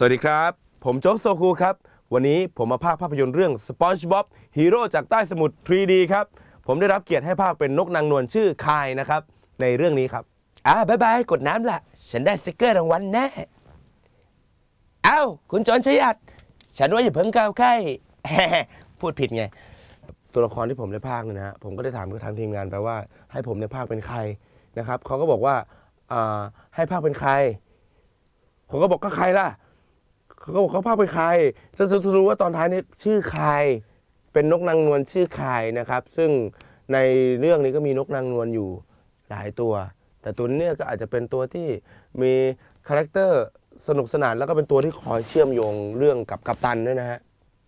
สวัสดีครับ ผมโจ๊กโซคูครับ วันนี้ผมมาภาคภาพยนตร์เรื่อง SpongeBob ฮีโร่จากใต้สมุทร 3D ครับ ผมได้รับเกียรติให้ภาคเป็นนกนางนวลชื่อคายนะครับ ในเรื่องนี้ครับ อ่าบายบาย กดน้ำละฉันได้สติกเกอร์รางวัลแน่ เอ้า คุณจอนชยัด ฉันว่าอย่าเพิ่งก้าวใกล้พูดผิดไง ตัวละครที่ผมได้ภาคเนี่ยนะฮะผมก็ได้ถามกับทางทีมงานไปว่า ให้ผมเนี่ยภาคเป็นใครนะครับเขาก็บอกว่าอ่าให้ภาคเป็นใคร ผมก็บอกก็ใครล่ะ เขาก็บอกเขาภาคเป็นใครจะจะรู้ว่าตอนท้ายนี่ชื่อใคร เป็นนกนางนวลชื่อใครนะครับ ซึ่งในเรื่องนี้ก็มีนกนางนวลอยู่หลายตัว แต่ตัวนี้ก็อาจจะเป็นตัวที่มีคาแรคเตอร์สนุกสนานแล้วก็เป็นตัวที่คอยเชื่อมโยงเรื่องกับกัปตันด้วยนะฮะ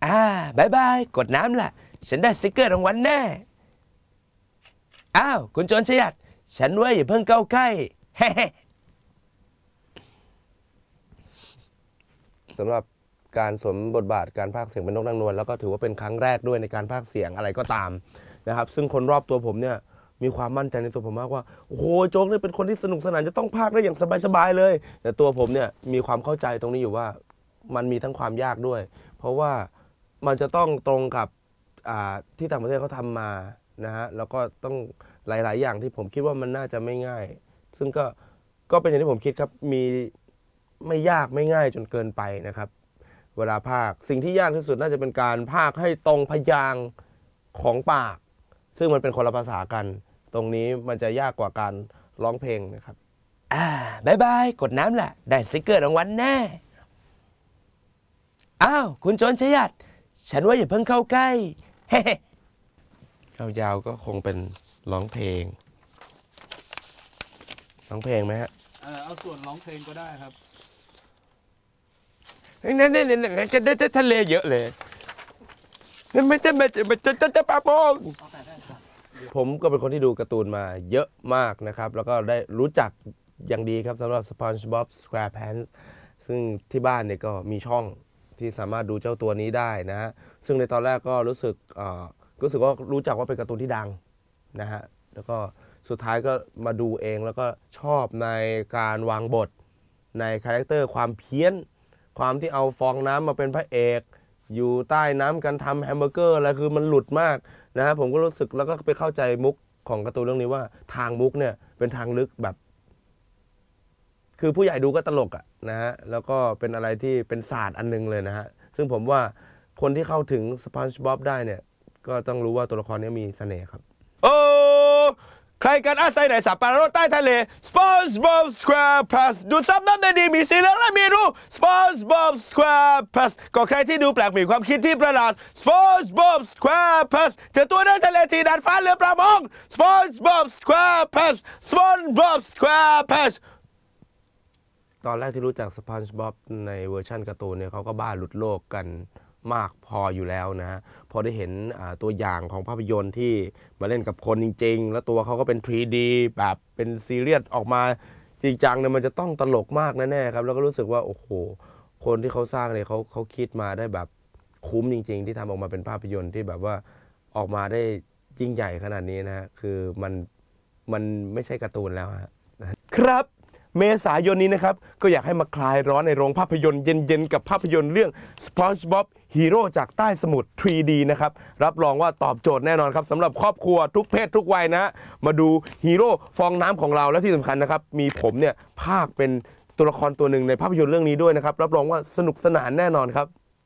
อ่าบายบาย กดน้ำล่ะ ฉันได้สติกเกอร์รางวัลแน่ อ้าว คุณโจนชยัด ฉันว่าอย่าเพิ่งเข้าใกล้ สำหรับการสวมบทบาทการพากเสียงเป็นนกนางนวลแล้วก็ถือว่าเป็นครั้งแรกด้วยในการพากเสียงอะไรก็ตามนะครับ ซึ่งคนรอบตัวผมเนี่ยมีความมั่นใจในตัวผมมากว่าโอ้โหโจ๊กเนี่ยเป็นคนที่สนุกสนานจะต้องพากได้อย่างสบายๆเลย แต่ตัวผมเนี่ยมีความเข้าใจตรงนี้อยู่ว่ามันมีทั้งความยากด้วย เพราะว่ามันจะต้องตรงกับที่ต่างประเทศเขาทำมานะฮะแล้วก็ต้องหลาย ๆ อย่างที่ผมคิดว่ามันน่าจะไม่ง่าย ซึ่งก็ก็เป็นอย่างที่ผมคิดครับมี ไม่ยากไม่ง่ายจนเกินไปนะครับ เวลาภาคสิ่งที่ยากที่สุดน่าจะเป็นการภาคให้ตรงพยางของปาก ซึ่งมันเป็นคนละภาษากัน ตรงนี้มันจะยากกว่าการร้องเพลงนะครับ อ่าบายบาย กดน้ำแหละ ได้สติกเกอร์รางวัลแน่ อ้าว คุณโจนชยัดฉันว่าอย่าเพิ่งเข้าใกล้เฮ้เข้ายาวก็คงเป็นร้องเพลง ร้องเพลงไหมฮะ เออเอาส่วนร้องเพลงก็ได้ครับ นั่นนั่นนั่นจะได้ทะเลเยอะเลยนั่นไม่ได้ไม่ไม่จะจะจะปาโป้งผมก็เป็นคนที่ดูการ์ตูนมาเยอะมากนะครับ แล้วก็ได้รู้จักอย่างดีครับสำหรับ SpongeBob SquarePants ซึ่งที่บ้านเนี่ยก็มีช่องที่สามารถดูเจ้าตัวนี้ได้นะฮะซึ่งในตอนแรกก็รู้สึกเออรู้สึกว่ารู้จักว่าเป็นการ์ตูนที่ดังนะฮะแล้วก็สุดท้ายก็มาดูเองแล้วก็ชอบในการวางบทในคาแรคเตอร์ความเพี้ยน ความที่เอาฟองน้ำมาเป็นพระเอก อยู่ใต้น้ำกันทำแฮมเบอร์เกอร์อะไรคือมันหลุดมากนะฮะผมก็รู้สึกแล้วก็ไปเข้าใจมุกของการ์ตูนเรื่องนี้ว่าทางมุกเนี่ยเป็นทางลึกแบบ คือผู้ใหญ่ดูก็ตลกอะนะฮะแล้วก็เป็นอะไรที่เป็นศาสตร์อันหนึงเลยนะฮะซึ่งผมว่าคนที่เข้าถึงสปอนจ์บ๊อบได้เนี่ย ก็ต้องรู้ว่าตัวละครนี้มีเสน่ห์ครับ โอ้ ใครกันอาศัยในสัปปะรดใต้ทะเล SpongeBob SquarePants ดูซับน้ำได้ดีมีสีเหลืองและมีรู SpongeBob SquarePants ก็ใครที่ดูแปลกมีความคิดที่ประหลาด SpongeBob SquarePants เจอตัวในทะเลที่ดาดฟ้าเรือประมง SpongeBob SquarePants SpongeBob SquarePants ตอนแรกที่รู้จักสปอนจ์บ๊อบในเวอร์ชันการ์ตูนเนี่ยเขาก็บ้าหลุดโลกกัน มากพออยู่แล้วนะฮะพอได้เห็นตัวอย่างของภาพยนตร์ที่มาเล่นกับคนจริง ๆ แล้วตัวเขาก็เป็น 3D แบบเป็นซีเรียสออกมาจริงจังเนี่ยมันจะต้องตลกมากแน่ๆครับ แล้วก็รู้สึกว่า โอ้โห คนที่เขาสร้างเนี่ยเขาเขาคิดมาได้แบบคุ้มจริง ๆ ที่ทำออกมาเป็นภาพยนตร์ที่แบบว่าออกมาได้ยิ่งใหญ่ขนาดนี้นะฮะคือมันมันไม่ใช่การ์ตูนแล้วฮะครับเมษายนนี้นะครับ ก็อยากให้มาคลายร้อนในโรงภาพยนตร์เย็นๆ กับภาพยนตร์เรื่อง SpongeBob ฮีโร่จากใต้สมุทร 3D นะครับ รับรองว่าตอบโจทย์แน่นอนครับสำหรับครอบครัวทุกเพศทุกวัยนะ มาดูฮีโร่ฟองน้ำของเราและที่สำคัญนะครับ มีผมเนี่ยภาคเป็นตัวละครตัวหนึ่งในภาพยนตร์เรื่องนี้ด้วยนะครับ รับรองว่าสนุกสนานแน่นอนครับ